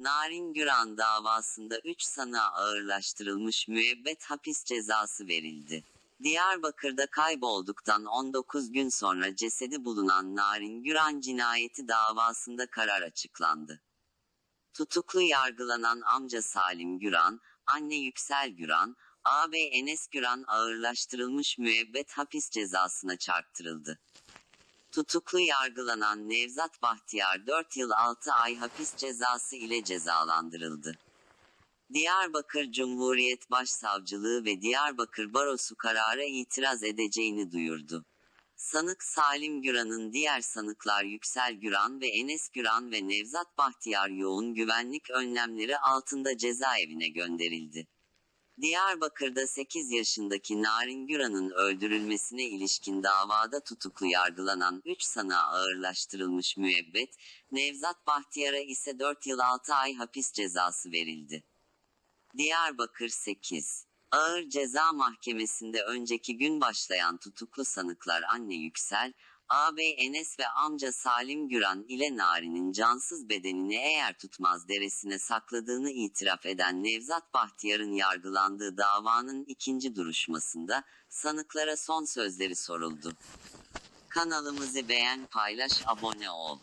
Narin Güran davasında 3 sanığa ağırlaştırılmış müebbet hapis cezası verildi. Diyarbakır'da kaybolduktan 19 gün sonra cesedi bulunan Narin Güran cinayeti davasında karar açıklandı. Tutuklu yargılanan amca Salim Güran, anne Yüksel Güran, ağabey Enes Güran ağırlaştırılmış müebbet hapis cezasına çarptırıldı. Tutuklu yargılanan Nevzat Bahtiyar 4 yıl 6 ay hapis cezası ile cezalandırıldı. Diyarbakır Cumhuriyet Başsavcılığı ve Diyarbakır Barosu karara itiraz edeceğini duyurdu. Sanık Salim Güran'ın diğer sanıklar Yüksel Güran ve Enes Güran ve Nevzat Bahtiyar yoğun güvenlik önlemleri altında cezaevine gönderildi. Diyarbakır'da 8 yaşındaki Narin Güran'ın öldürülmesine ilişkin davada tutuklu yargılanan 3 sanığa ağırlaştırılmış müebbet, Nevzat Bahtiyar'a ise 4 yıl 6 ay hapis cezası verildi. Diyarbakır 8 Ağır Ceza Mahkemesi'nde önceki gün başlayan tutuklu sanıklar anne Yüksel, ağabey Enes ve amca Salim Güran ile Nari'nin cansız bedenini eğer tutmaz deresine sakladığını itiraf eden Nevzat Bahtiyar'ın yargılandığı davanın ikinci duruşmasında sanıklara son sözleri soruldu. Kanalımızı beğen paylaş abone ol.